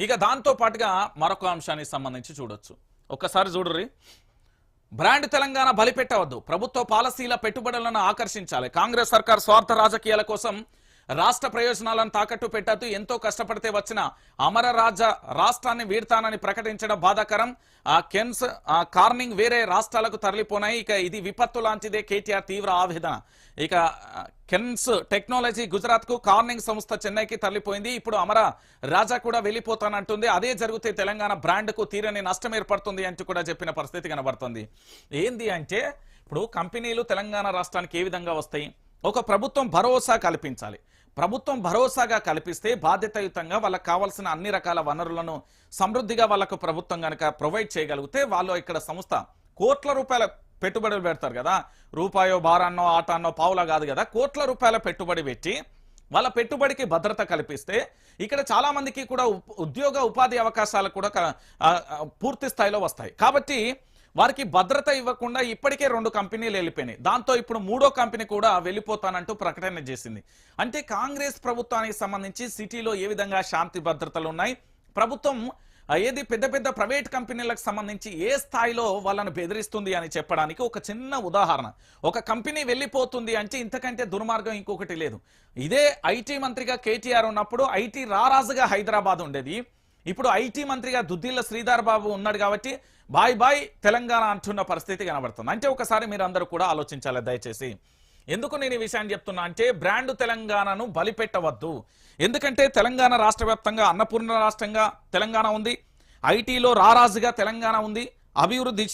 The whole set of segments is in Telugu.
ఇక దాంతో పాటుగా మరొక అంశానికి సంబంధించి చూడొచ్చు. ఒక్కసారి చూడరి బ్రాండ్ తెలంగాణ బలిపెట్టవద్దు. ప్రభుత్వ పాలసీల పెట్టుబడులను ఆకర్షించాలి. కాంగ్రెస్ సర్కార్ స్వార్థ రాజకీయాల కోసం రాష్ట్ర ప్రయోజనాలను తాకట్టు పెట్టద్దు ఎంతో కష్టపడితే వచ్చిన అమర రాజ రాష్ట్రాన్ని వీడతానని ప్రకటించడం బాధాకరం. ఆ కెన్స్ కార్నింగ్ వేరే రాష్ట్రాలకు తరలిపోనాయి. ఇక ఇది విపత్తు లాంటిదే కేటీఆర్ తీవ్ర ఆవేదన. ఇక కెన్స్ టెక్నాలజీ గుజరాత్కు కార్నింగ్ సంస్థ చెన్నైకి తరలిపోయింది. ఇప్పుడు అమర రాజా కూడా వెళ్ళిపోతానంటుంది. అదే జరిగితే తెలంగాణ బ్రాండ్కు తీరని నష్టం ఏర్పడుతుంది అంటూ కూడా చెప్పిన పరిస్థితి కనబడుతుంది. ఏంది అంటే ఇప్పుడు కంపెనీలు తెలంగాణ రాష్ట్రానికి ఏ విధంగా వస్తాయి? ఒక ప్రభుత్వం భరోసా కల్పించాలి. ప్రభుత్వం భరోసాగా కల్పిస్తే బాధ్యతాయుతంగా వాళ్ళకి కావాల్సిన అన్ని రకాల వనరులను సమృద్ధిగా వాళ్ళకు ప్రభుత్వం కనుక ప్రొవైడ్ చేయగలిగితే వాళ్ళు ఇక్కడ సంస్థ కోట్ల రూపాయల పెట్టుబడులు పెడతారు కదా. రూపాయో బారాన్నో ఆటాన్నో పావులా కాదు కదా. కోట్ల రూపాయల పెట్టుబడి పెట్టి వాళ్ళ పెట్టుబడికి భద్రత కల్పిస్తే ఇక్కడ చాలామందికి కూడా ఉద్యోగ ఉపాధి అవకాశాలు కూడా పూర్తి స్థాయిలో వస్తాయి. కాబట్టి వారికి భద్రత ఇవ్వకుండా ఇప్పటికే రెండు కంపెనీలు వెళ్ళిపోయినాయి. దాంతో ఇప్పుడు మూడో కంపెనీ కూడా వెళ్ళిపోతానంటూ ప్రకటన చేసింది. అంటే కాంగ్రెస్ ప్రభుత్వానికి సంబంధించి సిటీలో ఏ విధంగా శాంతి భద్రతలు ఉన్నాయి? ప్రభుత్వం ఏది పెద్ద పెద్ద ప్రైవేట్ కంపెనీలకు సంబంధించి ఏ స్థాయిలో వాళ్ళని బెదిరిస్తుంది అని చెప్పడానికి ఒక చిన్న ఉదాహరణ. ఒక కంపెనీ వెళ్ళిపోతుంది అంటే ఇంతకంటే దుర్మార్గం ఇంకొకటి లేదు. ఇదే ఐటీ మంత్రిగా కేటీఆర్ ఉన్నప్పుడు ఐటీ రారాజుగా హైదరాబాద్ ఉండేది. ఇప్పుడు ఐటీ మంత్రిగా దుద్దిల్ల శ్రీధర్ బాబు ఉన్నాడు కాబట్టి బాయ్ బాయ్ తెలంగాణ అంటున్న పరిస్థితి కనబడుతుంది. అంటే ఒకసారి మీరు అందరూ కూడా ఆలోచించాలి దయచేసి. ఎందుకు నేను ఈ విషయాన్ని చెప్తున్నా అంటే బ్రాండ్ తెలంగాణను బలిపెట్టవద్దు. ఎందుకంటే తెలంగాణ రాష్ట్ర వ్యాప్తంగా అన్నపూర్ణ రాష్ట్రంగా తెలంగాణ ఉంది. ఐటీలో రారాజుగా తెలంగాణ ఉంది. అభివృద్ధి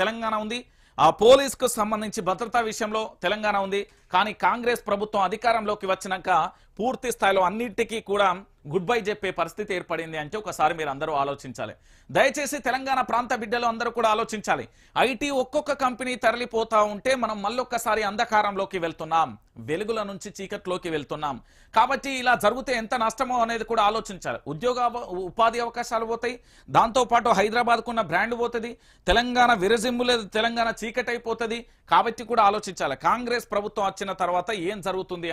తెలంగాణ ఉంది. ఆ పోలీస్కు సంబంధించి భద్రతా విషయంలో తెలంగాణ ఉంది. కానీ కాంగ్రెస్ ప్రభుత్వం అధికారంలోకి వచ్చినాక పూర్తి స్థాయిలో అన్నిటికీ కూడా గుడ్ బై చెప్పే పరిస్థితి ఏర్పడింది అంటే ఒకసారి మీరు అందరూ ఆలోచించాలి. దయచేసి తెలంగాణ ప్రాంత బిడ్డలు అందరూ కూడా ఆలోచించాలి. ఐటీ ఒక్కొక్క కంపెనీ తరలిపోతా ఉంటే మనం మళ్ళొక్కసారి అంధకారంలోకి వెళ్తున్నాం. వెలుగుల నుంచి చీకట్లోకి వెళ్తున్నాం. కాబట్టి ఇలా జరిగితే ఎంత నష్టమో అనేది కూడా ఆలోచించాలి. ఉద్యోగ ఉపాధి అవకాశాలు పోతాయి. దాంతో పాటు బ్రాండ్ పోతుంది. తెలంగాణ విరజిమ్ములేదు తెలంగాణ చీకటైపోతుంది. కాబట్టి కూడా ఆలోచించాలి. కాంగ్రెస్ ప్రభుత్వం వచ్చిన తర్వాత ఏం జరుగుతుంది అని